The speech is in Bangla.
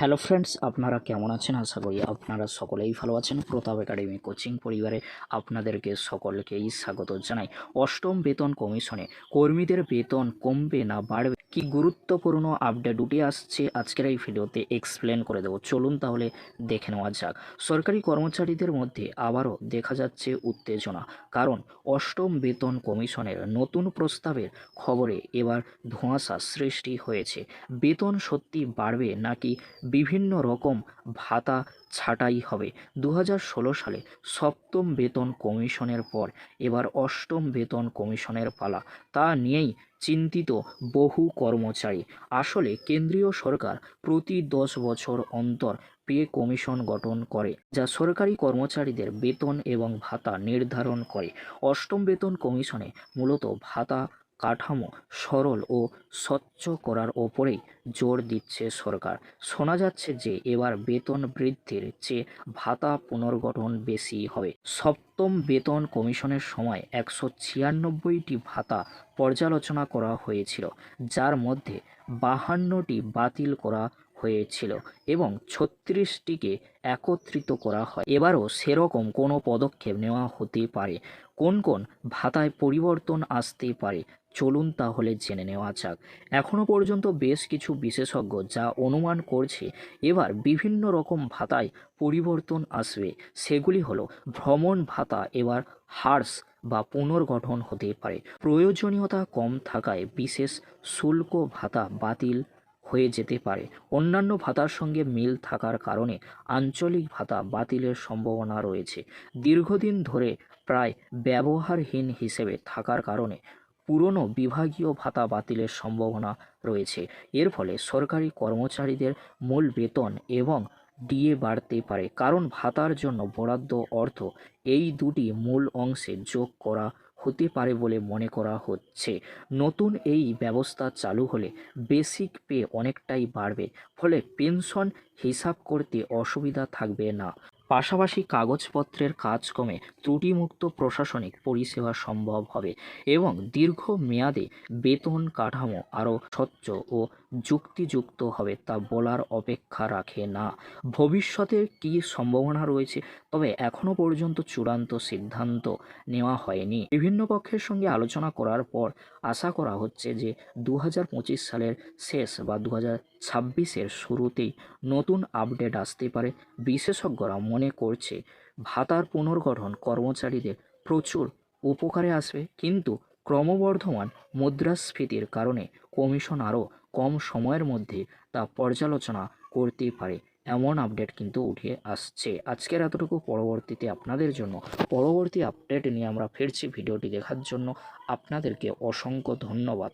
হ্যালো ফ্রেন্ডস আপনারা কেমন আছেন? আশা করি আপনারা সকলেই ভালো আছেন। প্রতাপ একাডেমি কোচিং পরিবারে আপনাদেরকে সকলকেই স্বাগত জানাই। অষ্টম বেতন কমিশনে কর্মীদের বেতন কমবে না, বাড়বে কি গুরুত্বপূর্ণ আপডেট উঠে আসছে আজকের এই ভিডিওতে এক্সপ্লেন করে দেবো। চলুন তাহলে দেখে নেওয়া যাক। সরকারি কর্মচারীদের মধ্যে আবারও দেখা যাচ্ছে উত্তেজনা। কারণ অষ্টম বেতন কমিশনের নতুন প্রস্তাবের খবরে এবার ধোঁয়াশা সৃষ্টি হয়েছে। বেতন সত্যি বাড়বে নাকি বিভিন্ন রকম ভাতা ছাঁটাই হবে? দু হাজার ষোলো সালে সপ্তম বেতন কমিশনের পর এবার অষ্টম বেতন কমিশনের পালা। তা নিয়েই চিন্তিত বহু কর্মচারী। আসলে কেন্দ্রীয় সরকার প্রতি দশ বছর অন্তর পে কমিশন গঠন করে, যা সরকারি কর্মচারীদের বেতন এবং ভাতা নির্ধারণ করে। অষ্টম বেতন কমিশনে মূলত ভাতা কাঠামো সরল ও স্বচ্ছ করার ওপরেই জোর দিচ্ছে সরকার। শোনা যাচ্ছে যে, এবার বেতন বৃদ্ধির চেয়ে ভাতা পুনর্গঠন বেশি হবে। সপ্তম বেতন কমিশনের সময় একশো ছিয়ানব্বইটি ভাতা পর্যালোচনা করা হয়েছিল, যার মধ্যে বাহান্নটি বাতিল করা হয়েছিল এবং ছত্রিশটিকে একত্রিত করা হয়। এবারও সেরকম কোনো পদক্ষেপ নেওয়া হতে পারে। কোন কোন ভাতায় পরিবর্তন আসতে পারে, চলুন তাহলে জেনে নেওয়া যাক। এখনও পর্যন্ত বেশ কিছু বিশেষজ্ঞ যা অনুমান করছে, এবার বিভিন্ন রকম ভাতায় পরিবর্তন আসবে। সেগুলি হলো ভ্রমণ ভাতা, এবার হার্স বা পুনর্গঠন হতে পারে। প্রয়োজনীয়তা কম থাকায় বিশেষ শুল্ক ভাতা বাতিল যেতে পারে। অন্যান্য ভাতার সঙ্গে মিল থাকার কারণে আঞ্চলিক ভাতা বাতিলের সম্ভাবনা রয়েছে। দীর্ঘদিন ধরে প্রায় ব্যবহারহীন হিসেবে থাকার কারণে পুরনো বিভাগীয় ভাতা বাতিলের সম্ভাবনা রয়েছে। এর ফলে সরকারি কর্মচারীদের মূল বেতন এবং ডিএ বাড়তে পারে। কারণ ভাতার জন্য বরাদ্দ অর্থ এই দুটি মূল অংশে যোগ করা হতে পারে বলে মনে করা হচ্ছে। নতুন এই ব্যবস্থা চালু হলে বেসিক পে অনেকটাই বাড়বে, ফলে পেনশন হিসাব করতে অসুবিধা থাকবে না। পাশাপাশি কাগজপত্রের কাজ কমে ত্রুটিমুক্ত প্রশাসনিক পরিষেবা সম্ভব হবে এবং দীর্ঘ মেয়াদে বেতন কাঠামো আরও স্বচ্ছ ও যুক্তিযুক্ত হবে তা বলার অপেক্ষা রাখে না। ভবিষ্যতে কী সম্ভাবনা রয়েছে? তবে এখনও পর্যন্ত চূড়ান্ত সিদ্ধান্ত নেওয়া হয়নি। বিভিন্ন পক্ষের সঙ্গে আলোচনা করার পর আশা করা হচ্ছে যে দু হাজার পঁচিশ সালের শেষ বা দু হাজার শুরুতেই নতুন আপডেট আসতে পারে। বিশেষজ্ঞরা মনে করছে। ভাতার পুনর্গঠন কর্মচারীদের প্রচুর উপকারে আসবে, কিন্তু ক্রমবর্ধমান মুদ্রাস্ফীতির কারণে কমিশন আরও কম সময়ের মধ্যে তা পর্যালোচনা করতে পারে। এমন আপডেট কিন্তু উঠে আসছে। আজকের এতটুকু, পরবর্তীতে আপনাদের জন্য পরবর্তী আপডেট নিয়ে আমরা ফিরছি। ভিডিওটি দেখার জন্য আপনাদেরকে অসংখ্য ধন্যবাদ।